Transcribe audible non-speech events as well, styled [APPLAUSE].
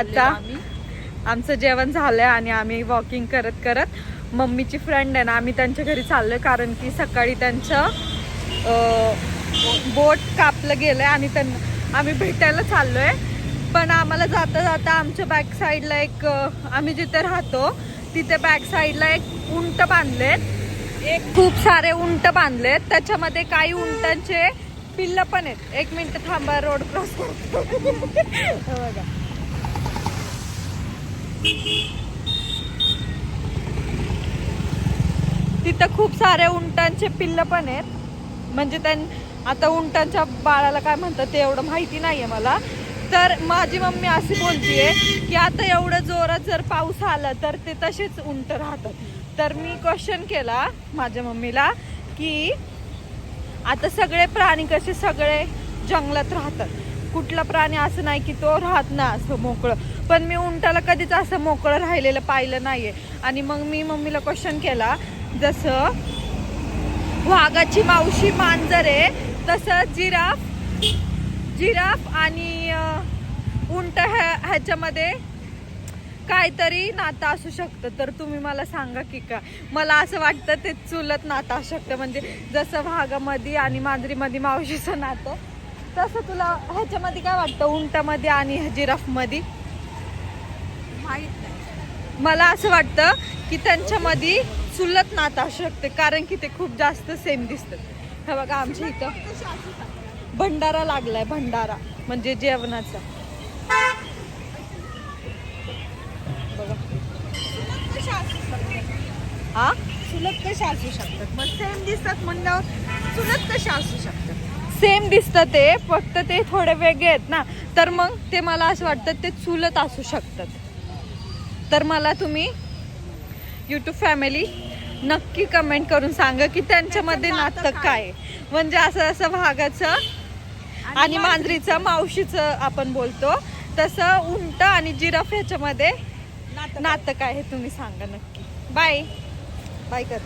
आता आमचं जेवण झालंय आणि आम्ही वॉकिंग करत करत मम्मीची फ्रेंड आहे ना आम्ही त्यांच्या घरी चाललोय कारण की सकाळी त्यांचं बोट कापलं गेलंय आणि त्यांना आम्ही भेटायला चाललोय. पण आम्हाला जाता जाता आमच्या बॅक साईडला एक आम्ही जिथे राहतो तिथे बॅक साईडला एक उंट बांधलेत. एक खूप सारे उंट बांधलेत. त्याच्यामध्ये काही उंटांचे पिल्ल पण आहेत. एक मिनिट थांबा रोड क्रॉस करतो. [LAUGHS] हो बघा. तिथं खूप साऱ्या उंटांचे पिल्ल पण आहेत. म्हणजे त्यां आता उंटांच्या बाळाला काय म्हणतात ते एवढं माहिती नाही आहे मला. तर माझी मम्मी अशी बोलतीये की आता एवढं जोरात जर पाऊस आला तर ते तसेच उंट राहतात. तर मी क्वेश्चन केला माझ्या मम्मीला की आता सगळे प्राणी कसे सगळे जंगलात राहतात. कुठला प्राणी असं नाही की तो राहत ना असं मोकळं. पण मी उंटाला कधीच असं मोकळं राहिलेलं पाहिलं नाहीये. आणि मग मी मम्मीला क्वेश्चन केला जसं वाघाची मावशी मांजर आहे तसं जिराफ जिराफ आणि उंट ह्या ह्याच्यामध्ये काहीतरी नातं असू शकतं. तर तुम्ही मला सांगा की का? मला असं वाटतं ते चुलत नातं असू शकतं. म्हणजे जसं भागामध्ये आणि मांजरीमध्ये मावशीचं नातं. तसं तुला ह्याच्यामध्ये काय वाटतं? उंटामध्ये आणि जिराफमध्ये माहीत नाही. मला असं वाटतं की त्यांच्यामध्ये चुलत नातं असू शकते कारण की ते खूप जास्त सेम दिसतात. हे बघा आमच्या इथं? भंडारा लागलाय भंडारा म्हणजे जेवणाचा. हा? सुलभ कशा असू शकतात? मग सेम दिसतात म्हणल्यावर सुलभ कशा असू शकतात? सेम दिसतं ते फक्त ते थोडे वेगळे आहेत ना. तर मग ते मला असं वाटतं ते चुलत असू शकतात. तर मला तुम्ही यूट्यूब फॅमिली नक्की कमेंट करून सांगा की त्यांच्यामध्ये त्यांचं नातं काय. म्हणजे असं असं भागाचं आणि मांजरीचं मावशीचं आपण बोलतो. तसं उंट आणि जिराफ ह्याच्यामध्ये नातं नातं काय हे तुम्ही सांगा नक्की. बाय बाय कर.